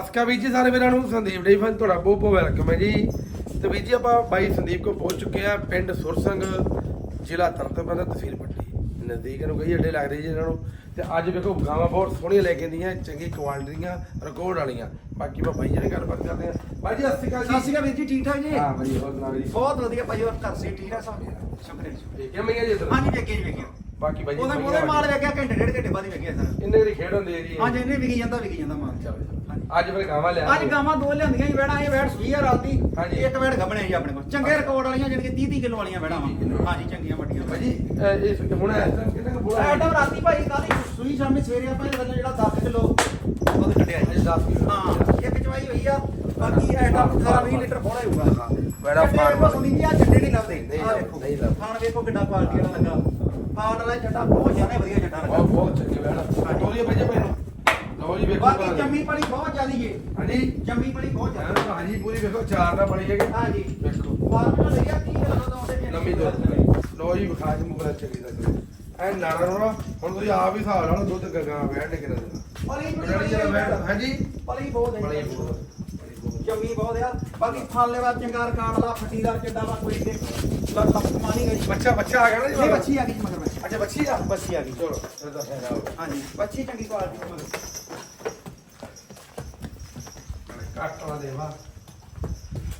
ਸਤਿਕਾਰ ਵੀਰ ਜੀ ਸਾਰੇ ਵੀਰਾਂ ਨੂੰ ਸੰਦੀਪ ਡੇ ਫਨ ਤੁਹਾਡਾ ਬਹੁਤ ਬਹੁਤ ਵੈਲਕਮ ਹੈ ਜੀ। ਤੇ ਵੀਰ ਜੀ ਆਪਾਂ ਬਾਈ ਸੰਦੀਪ ਕੋ ਪਹੁੰਚ ਚੁੱਕੇ ਆ ਪਿੰਡ ਸੁਰਸੰਗ ਜ਼ਿਲ੍ਹਾ ਤਰਨਤਾਰਨ ਤਹਿਸੀਲ ਪੱਟੀ। ਨਜ਼ਦੀਕ ਨੂੰ ਕਈ ਅੱਡੇ ਲੱਗਦੇ ਜੀ ਇਹਨਾਂ ਨੂੰ। ਤੇ ਅੱਜ ਵੇਖੋ ਗਾਵਾਂ ਬਹੁਤ ਸੋਹਣੀਆਂ ਲੈ ਕੇ ਆਂਦੀਆਂ ਚੰਗੀ ਕੁਆਲਿਟੀ ਦੀਆਂ ਰਿਕਾਰਡ ਵਾਲੀਆਂ। ਬਾਕੀ ਆਪਾਂ ਬਾਈ ਜੀ ਨਾਲ ਗੱਲਬਾਤ ਕਰਦੇ ਆ ਬਾਈ ਜੀ ਸਤਿ ਸ਼੍ਰੀ ਅਕਾਲ ਸਤਿ ਸ਼੍ਰੀ ਅਕਾਲ ਵੀਰ ਜੀ ਠੀਕ ਠਾਕ ਜੀ? ਹਾਂ ਬਾਈ ਹੋਰ ਸੁਣਾਓ ਜੀ। ਬਹੁਤ ਵਧੀਆ ਭਾਈ ਹੋਰ ਘਰ ਸੇ ਠੀਕ ਠਾਕ ਸਭ? ਸ਼ੁਕਰ ਹੈ ਜੀ। ਠੀਕ ਹੈ ਜੀ ਇੱਧਰ? ਹਾਂਜੀ ਵੇਖੇ ਜੀ ਵੇਖੇ ਬਾਕੀ ਬਾਈ ਜੀ ਉਹਦੇ ਉਹਦੇ ਮਾਲ। ਵੇਖਿਆ ਘੰਟੇ ਡੇਢ ਘੰਟੇ ਬਾਅਦ ਹੀ ਵੇਖਿਆ ਸਰ। ਇੰਨੇ ਦੀ ਖੇਡ ਹੁੰਦੀ ਹੈ ਜੀ। ਹਾਂਜੀ ਇਹਨੇ ਵਿਕੀ ਜਾਂਦਾ ਵਿਕੀ ਜਾਂਦਾ ਮਾਲ ਚਲੋ। ਹਾਂਜੀ। ਅੱਜ ਫਿਰ ਗਾਵਾਂ ਲਿਆ ਅੱਜ ਗਾਵਾਂ ਦੋ ਲਿਆਂਦੀਆਂ ਜੀ ਵੈੜਾਂ ਇਹ ਵੈੜ ਸੂਈ ਆ ਰਾਤੀ ਹਾਂਜੀ। ਇੱਕ ਵੈੜ ਗੱਬਣੇ ਜੀ ਆਪਣੇ ਕੋਲ। ਚੰਗੇ ਰਿਕਾਰਡ ਵਾਲੀਆਂ ਜਿਹੜੀਆਂ 30 30 ਕਿਲੋ ਵਾਲੀਆਂ ਵੈੜਾਂ 30 ਕਿੱਲੋ। ਵਾ ਹਾਂਜੀ ਚੰਗੀਆਂ ਵੱਡੀਆਂ। ਬਾਈ ਜੀ ਅਹ ਇਸ ਹੁਣ ਕਿੰਨਾ ਕੁ ਬੋਲਾ ਐਟਮ ਰਾਤੀ ਭਾਈ ਕਾਹਦੀ ਸੂਈ ਸ਼ਾਮੀ ਸਵੇਰੇ ਆਪਾਂ ਜਿਹੜਾ 10 ਕਿਲੋ ਦੁੱਧ ਕੱਢਿਆ ਜੀ। 10 ਕਿਲੋ। ਹਾਂ ਇੱਕ ਚਵਾਈ ਹੋਈ ਆ। ਬਾਕੀ ਐਟਮ 18 20 ਲੀਟਰ ਬੋਲਾ ਹੋਊਗਾ। ਬੜਾ ਚੱਡੇ ਫਾਰਮ ਜੀ, ਆਹ ਚੱਡੇ ਨਹੀਂ ਲੱਭਦੇ। ਨਹੀਂ ਆਹ ਲੱਭ- ਦੇਖੋ ਨਹੀਂ ਲੱਭ। ਖਾਣ ਵੇਖੋ ਕਿੰਨਾ ਕੁਆਲਿਟੀ ਵਾਲਾ ਲੱਗਾ। ਪਾਉਣ ਵਾਲਾ ਚੱਡਾ ਬਹੁਤ ਜ਼ਿਆਦਾ ਵਧੀਆ ਚੱਡਾ ਬਹੁਤ ਲੱਗਾ ਬਹੁਤ ਚੰਗੇ ਬੈਣਾ ਤੋਲੀਏ ਭੇਜੇ ਮੈਨੂੰ ਲਓ ਜੀ ਵੇਖੋ ਬਾਕੀ ਜੰਮੀ ਪੜੀ ਬਹੁਤ ਜ਼ਿਆਦੀ ਏ। ਹਾਂਜੀ। ਜੰਮੀ ਪੜੀ ਬਹੁਤ ਜ਼ਿਆਦਾ। ਹਾਂਜੀ ਪੂਰੀ ਵੇਖੋ ਚਾਰ ਦਾ ਬਣੀ ਹੈਗੀ। ਹਾਂਜੀ। ਵੇਖੋ। ਬਾਹਰ ਨੂੰ ਲਈਆ 30 ਕਿਲੋ ਦਾ ਉਹਦੇ ਵਿੱਚ ਲੰਮੀ ਦੋ ਲਓ ਜੀ ਵਿਖਾ ਜੀ ਮੁਕਰਾ ਚੰਗੀ ਦਾ ਐ ਨਾੜਾ ਰੋਣਾ ਹੁਣ ਤੁਸੀਂ ਆਪ ਹੀ ਹਿਸਾਬ ਲਾ ਲਓ ਦੁੱਧ ਗੰਗਾ ਬੈਠ ਕੇ ਨਾ ਦੇਣਾ। ਪਲੀ ਬੜੀ ਜਿਹੜੀ ਜਿਹੜਾ ਬੈਠ ਹਾਂਜੀ। ਪਲੀ ਬਹੁਤ ਬੜੀ ਹੈ ਬਹੁਤ ਬੜੀ ਬਹੁਤ। ਜੰਮੀ ਬਹੁਤ ਆ। ਬਾਕੀ ਥਾਲੇ ਵਾ ਚੰਗਾਰ ਕਾੜਲਾ ਫੱਟੀਦਾਰ ਚੱਡਾ ਵਾ ਕੋਈ ਦੇ ਲੱਖ ਮਾਨੀ ਗਈ ਬੱਚਾ ਬੱਚਾ ਆ ਗਿਆ ਨਾ ਜੀ? ਬੱਚੀ ਆ ਗਈ ਮਗਰ ਅੱਛਾ ਬੱਚੀ ਆ ਬੱਚੀ ਆ ਗਈ ਚਲੋ। ਫਿਰ ਤਾਂ ਫਾਇਦਾ ਹੋ ਹਾਂਜੀ ਬੱਚੀ ਚੰਗੀ ਕੁਆਲਿਟੀ ਦੀ ਮਗਰ ਕੱਟ ਵਾਲਾ ਦੇਵਾ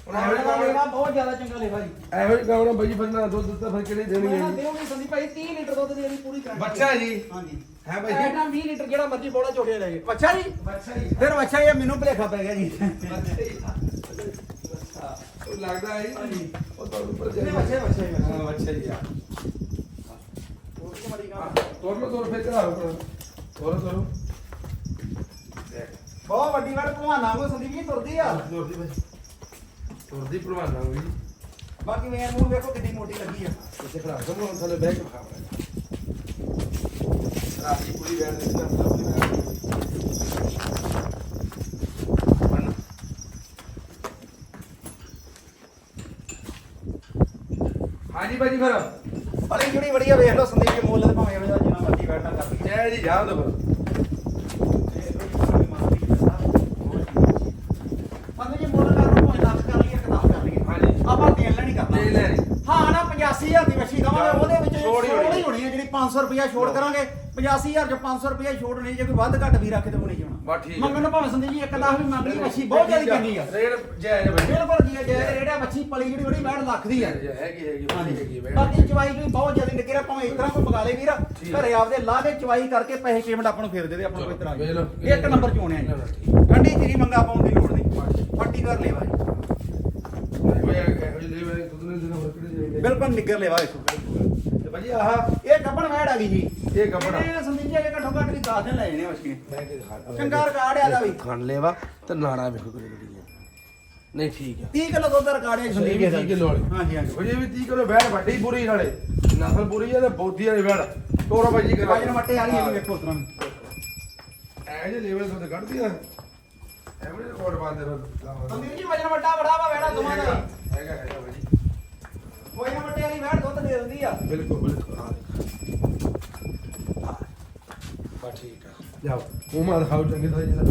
ਹੁਣ ਲੇਵਾ ਬਹੁਤ ਜ਼ਿਆਦਾ ਚੰਗਾ ਲੇਵਾ ਜੀ। ਇਹੋ ਜਿਹੀ ਗਾਉਣਾ ਬਾਈ ਬੰਦਾ ਦੁੱਧ ਤਾਂ ਫਿਰ ਕਿਹੜੇ ਦੇਣੀ ਮੈਂ ਹੈ ਜੀ ਦਿਓਗੀ ਸੰਦੀਪ ਭਾਈ 30 ਲੀਟਰ ਦੁੱਧ ਦੀ ਇਹਦੀ ਪੂਰੀ ਕਰਾਂਗੇ। ਬੱਚਾ ਹੈ ਜੀ। ਹਾਂਜੀ। ਹੈ ਬਾਈ ਐਟਾ 20 ਲੀਟਰ ਜਿਹੜਾ ਮਰਜ਼ੀ ਬੋੜਾ ਝੋਟੇ ਲੈ ਜੇ। ਬੱਚਾ ਜੀ? ਬੱਚਾ ਹੀ ਫਿਰ ਬੱਚਾ ਇਹ ਮੈਨੂੰ ਭਲੇਖਾ ਪੈ ਗਿਆ ਜੀ। ਬੱਚਾ ਹੀ ਉਹ ਲੱਗਦਾ ਹੈ ਹਾਂਜੀ। ਉਹ ਤੁਹਾਨੂੰ ਉੱਪਰ ਨਹੀਂ, ਬੱਚਾ ਬੱਚਾ ਹੀ। ਬੱਚਾ ਹੀ ਆ। ਤੋਰ ਤੋਰ ਫੇਰ ਚੜਾਓ ਤੋਰ ਤੋਰ ਤੋਰ ਦੇਖ ਬਹੁਤ ਵੱਡੀ ਵਾਰ ਭਵਾਨਾ ਕੋ ਸੰਦੀਪ ਜੀ ਤੁਰਦੀ ਆ। ਤੋਰ ਦੀ ਬਾਈ ਤੋਰ ਦੀ ਪ੍ਰਵਾਨਾ ਹੋਈ ਬਾਕੀ ਵੇਰ ਮੂੰਹ ਵੇਖੋ ਕਿੰਨੀ ਮੋਟੀ ਲੱਗੀ ਆ। ਇਸੇ ਖੜਾ ਦੋ ਮਨ ਥਲੇ ਬੈਠ ਕੇ ਖਾ ਰਾਤੀ ਪੂਰੀ ਵੈਣ ਦੇ ਵਿੱਚ ਪੂਰੀ ਵੈਣ ਬਣ ਹਾਂਜੀ ਬਾਜੀ ਫਿਰ। ਬੜੀ ਜੁੜੀ ਬੜੀ ਆ ਵੇਖ ਲਓ ਸੰਦੀਪ ਜੀ ਮੁੱਲ ਤੇ ਭਾਵੇਂ ਇਹੋ ਜਿਹਾ ਜਿੰਨਾ ਮਰਜ਼ੀ ਬੈਠਾ ਕਰ। ਜੈ ਜੀ ਜਾਣ ਦੋ ਮੰਨ ਜੀ ਮੁੱਲ ਕਰ ਲਓ ਭਾਵੇਂ ਲੱਖ ਕਰ ਲਈਏ ਕਿ ਦਸ ਕਰ ਲਈਏ। ਹਾਂਜੀ। ਆਪਾਂ ਦੇਣ ਲੈਣੀ ਕਰਨਾ। ਦੇ ਲੈ ਜੀ ਹਾਂ ਨਾ 85000 ਦੀ ਮੱਛੀ ਦਵਾਂਗੇ ਉਹਦੇ ਵਿੱਚ ਛੋੜ ਹੀ ਹੋਣੀ ਹੀ। ਹੋਣੀ ਹੈ ਜਿਹੜੀ 500 ਰੁਪਿਆ ਛੋੜ ਕਰਾਂਗੇ। 85000 ਚ 500 ਰੁਪਿਆ ਛੋੜ ਨਹੀਂ ਜੇ ਕੋਈ ਵੱਧ ਘੱਟ ਵੀ ਰੱਖੇ ਤੇ ਉਹ ਨਹੀਂ ਜਾਣਾ ਬਸ ਠੀਕ ਹੈ। ਮੰਗਣ ਨੂੰ ਭਾਵੇਂ ਸੰਦੀਪ ਜੀ ਇੱਕ ਲੱਖ ਵੀ ਮੰਗ ਲਈ ਮੱਛੀ ਬਹੁਤ ਜ਼ਿਆਦਾ ਚੰਗੀ ਆ ਰੇਡ ਜੈ ਜੈ ਬਾਈ ਬਿਲਕੁਲ ਜੀ ਜੇ ਰੇੜਿਆ ਮੱਛੀ ਪਲੀ ਜਿਹੜੀ ਬੜੀ ਬੈਠ ਲੱਖ ਦੀ ਆ ਹੈਗੀ ਹੈਗੀ ਹੈਗੀ ਹੈਗੀ ਵੈਣ। ਬਾਕੀ ਚਵਾਈ ਵੀ ਬਹੁਤ ਜ਼ਿਆਦਾ ਨਿਕਲਿਆ ਭਾਵੇਂ ਇਸ ਤਰ੍ਹਾਂ ਕੋਈ ਮਗਾ ਲੇ ਵੀਰ ਠੀਕ ਹੈ। ਘਰੇ ਆਪਦੇ ਲਾ ਕੇ ਚਵਾਈ ਕਰਕੇ ਪੈਸੇ ਪੇਮੈਂਟ ਆਪਾਂ ਨੂੰ ਫੇਰ ਦੇ ਦੇ ਆਪਾਂ ਨੂੰ ਕੋਈ ਤਰ੍ਹਾਂ ਵੇਖ ਲਓ। ਨਹੀਂ। ਇੱਕ ਨੰਬਰ ਚੋਣਿਆ ਨਾ, ਨਾ, ਜੀ ਠੀਕ। ਠੰਡੀ ਚੀਰੀ ਮੰਗਾ ਪਾਉਣ ਦੀ ਲੋੜ ਨਹੀਂ ਫੱਟੀ ਕਰ ਇਹੋ ਜਿਹੇ ਦੁੱਧ ਵਰਕੜੇ ਦੇ ਬਿਲਕੁਲ ਨਿੱਗਰ ਇਸ ਤੇ ਬਾਜੀ ਆਹ ਇਹ ਗੱਬਣ ਵੈੜ ਆ ਗਈ ਜੀ। ਇਹ ਗੱਬਣ ਆ। ਇਹ ਜੀ ਇਹ ਘੱਟੋ ਘੱਟ ਵੀ 10 ਦਿਨ ਲੈ ਜਾਣੇ ਮੱਛੀ। ਮੈਂ ਕਿ ਦਿਖਾ ਚੰਗਾ ਰਿਕਾਰਡ ਆ ਇਹਦਾ ਵੀ। ਖਾਣ ਲੈਵਾ ਤੇ ਨਾੜਾ ਵੇਖੋ ਕਿਹੜੀ ਕਿਹੜੀ ਹੈ ਨਹੀਂ ਠੀਕ ਆ। 30 ਕਿਲੋ ਦੁੱਧ ਦਾ ਰਿਕਾਰਡ ਹੈ ਜੀ ਸੰਦੀਪ ਜੀ ਇਹ ਵੀ 30 ਕਿਲੋ ਵਾਲੀ ਹਾਂਜੀ ਹਾਂਜੀ। ਉਹ ਜੇ ਵੀ 30 ਕਿਲੋ ਵੈੜ ਵੱਡੀ ਪੂਰੀ ਨਾਲੇ। ਨਸਲ ਪੂਰੀ ਆ ਤੇ ਬੋਦੀ ਵਾਲੀ ਵੈੜ। ਤੋਰਾ ਬਾਈ ਜੀ ਕਰਾ ਵਜਨ ਮੱਟੇ ਵਾਲੀ ਇਹ ਵੀ ਵੇਖੋ ਉਸ ਤਰ੍ਹਾਂ ਐ ਜੇ ਲੈਵਲ ਤੋਂ ਕੱਢਦੀ ਆ। ਐਵੇਂ ਰਿਕਾਰਡ ਬੰਦੇ ਰੋ ਸੰਦੀਪ ਜੀ ਵਜਨ ਵੱਡਾ ਬੜਾ ਵਾ ਵੈੜਾ ਦੋਵਾਂ ਦਾ। ਹੈਗਾ ਹੈਗਾ ਬਾਈ ਵਜਨ ਮੱਟੇ ਵਾਲੀ ਵੈੜ ਆ। ਬਿਲਕੁਲ ਬਿਲਕੁਲ ਹਾਂ। ਬਾ ਠੀਕ ਆ। ਜਾਓ। ਉਹ ਮਾਰ ਖਾਓ ਚੰਗੀ ਤਰ੍ਹਾਂ ਜਿਹੜਾ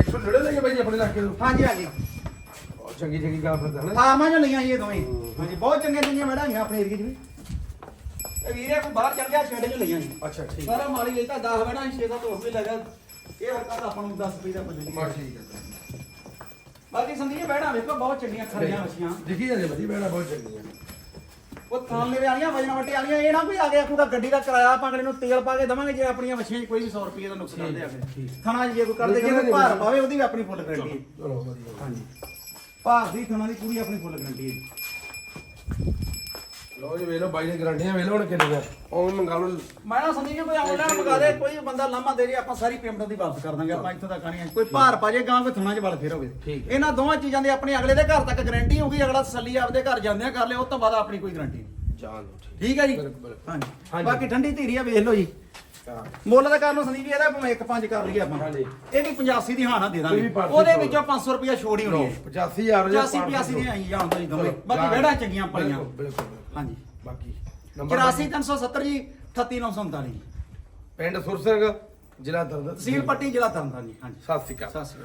190 ਲੈ ਕੇ ਬਾਈ ਆਪਣੇ ਇਲਾਕੇ ਤੋਂ। ਹਾਂਜੀ ਹਾਂਜੀ। ਬਹੁਤ ਚੰਗੀ ਚੰਗੀ ਗਾ ਫਿਰਦਾ ਲਈਆਂ ਜੀ ਇਹ ਦੋਵੇਂ। ਹੂੰ। ਹਾਂਜੀ ਬਹੁਤ ਚੰਗੀਆਂ ਚੰਗੀਆਂ ਵੈੜਾਂ ਹੈਗੀਆਂ ਆਪਣੇ ਏਰੀਏ 'ਚ ਵੀ। ਇਹ ਵੀਰੇ ਕੋਈ ਬਾਹਰ ਚੱਲ ਗਿਆ ਛੇੜੇ 'ਚ ਲਈਆਂ ਜੀ। ਅੱਛਾ ਠੀਕ। ਸਾਰਾ ਮਾਲੀ ਲੈਤਾ 10 ਵੈੜਾਂ 6 ਦਾ ਤੋਂ ਵੀ ਲੱਗਾ ਇਹ ਹਰਕਤ ਆਪਾਂ ਨੂੰ 10 ਰੁਪਏ ਦਾ ਪੱਲੇ ਮਾ ਠੀਕ ਹੈ ਬਾਕੀ ਸੰਦੀਪ ਵੈੜਾਂ ਵੇਖੋ ਬਹੁਤ ਚੰਗੀਆਂ ਖਰੀਆਂ ਮੱਛੀਆਂ ਦਿਖੀ ਜਾਂਦੇ ਬੜੀ ਬੈਣਾ ਬਹੁਤ ਚੰਗੀ ਉਹ ਥਾਲੇ ਵਾਲੀਆਂ ਵਜਨ ਵਟੇ ਵਾਲੀਆਂ ਇਹ ਨਾ ਵੀ ਆ ਗਿਆ ਕੋਈ ਗੱਡੀ ਦਾ ਕਿਰਾਇਆ ਆਪਾਂ ਅਗਲੇ ਨੂੰ ਤੇਲ ਪਾ ਕੇ ਦਵਾਂਗੇ ਜੇ ਆਪਣੀਆਂ ਮੱਛੀਆਂ 'ਚ ਕੋਈ ਵੀ 100 ਰੁਪਏ ਦਾ ਨੁਕਸ ਕਰਦੇ ਆ ਠੀਕ। ਥਣਾ ਜੇ ਕੋਈ ਕਰਦੇ ਜੇ ਕੋਈ ਭਾਰ ਪਾਵੇ ਉਹਦੀ ਵੀ ਆਪਣੀ ਫੁੱਲ ਗਰੰਟੀ ਹੈ। ਚਲੋ ਵਧੀਆ। ਹਾਂਜੀ। ਭਾਰ ਦੀ ਥਣਾ ਦੀ ਪੂਰੀ ਆਪਣੀ ਫੁੱਲ ਗਰੰਟੀ ਹੈ। ਲੋ ਜੀ ਵੇਲੋ ਬਾਈ ਨੇ ਗਰੰਟੀਆਂ ਵੇਲੋ ਹੁਣ ਕਿੰਨੀਆਂ। ਉਹ ਮੰਗਾ ਲਓ। ਮੈਂ ਨਾ ਸਮਝੀ ਕੋਈ ਆਨਲਾਈਨ ਮੰਗਾ ਦੇ ਕੋਈ ਬੰਦਾ ਲਾਮਾ ਦੇ ਜੇ ਆਪਾਂ ਸਾਰੀ ਪੇਮੈਂਟ ਦੀ ਵਾਪਸ ਕਰ ਦਾਂਗੇ ਆਪਾਂ ਇੱਥੋਂ ਤੱਕ ਆਣੀ ਕੋਈ ਭਾਰ ਪਾ ਜੇ ਗਾਂ ਕੋਈ ਥਣਾ 'ਚ ਵਲ ਫੇਰ ਹੋਵੇ ਠੀਕ। ਇਹਨਾਂ ਦੋਵਾਂ ਚੀਜ਼ਾਂ ਦੀ ਆਪਣੀ ਅਗਲੇ ਦੇ ਘਰ ਤੱਕ ਗਰੰਟੀ ਹੋਊਗੀ ਅਗਲਾ ਤਸੱਲੀ ਆਪਦੇ ਘਰ ਜਾਂਦਿਆਂ ਕਰ ਲਿਓ ਉਸ ਤੋਂ ਬਾਅਦ ਆਪਣੀ ਕੋਈ ਗਰੰਟੀ ਨਹੀਂ। ਜਾਨ ਦੋ ਠੀਕ। ਠੀਕ ਹੈ ਜੀ? ਬਿਲਕੁਲ, ਬਿਲਕੁਲ। ਹਾਂਜੀ। ਹਾਂਜੀ। ਬਾਕੀ ਠੰਡੀ ਧੀਰੀ ਆ ਵੇਖ ਲਓ ਜੀ। ਹਾਂ। ਮੁੱਲ ਦਾ ਕਰਨ ਸੰਦੀਪ ਇਹਦਾ ਭਾਵੇਂ ਕਰ ਲਈਏ ਆਪਾਂ। ਹਾਂਜੀ। ਇਹ ਵੀ 85 ਦੀ ਹਾਨਾ ਦੇ ਦਾਂਗੇ। ਵੀ ਪੰਜ ਸੌ ਉਹਦੇ। ਵਿੱਚੋਂ 500 ਰੁਪਇਆ ਛੋੜ ਹੀ ਹੋਣੀ ਹੈ। 85000 85 85 ਦੀਆਂ ਆਈ ਜਾਣ ਦੋ ਜੀ ਦੋਵੇਂ। ਬਾਕੀ ਵਿਹੜਾਂ ਚੰਗੀਆਂ ਬਿਲਕੁਲ। ਹਾਂਜੀ। ਬਾਕੀ 84 370 ਜੀ 38939 ਪਿੰਡ ਸੁਰਸੰਗ ਜ਼ਿਲ੍ਹਾ ਤਰਨਤਾਰਨ ਤਹਿਸੀਲ ਪੱਟੀ ਜ਼ਿਲ੍ਹਾ ਤਰਨਤਾਰਨ ਜੀ ਹਾਂਜੀ। ਸਤਿ ਸ਼੍ਰੀ ਅਕਾਲ। ਸਤਿ ਸ਼੍ਰੀ ਅਕਾਲ।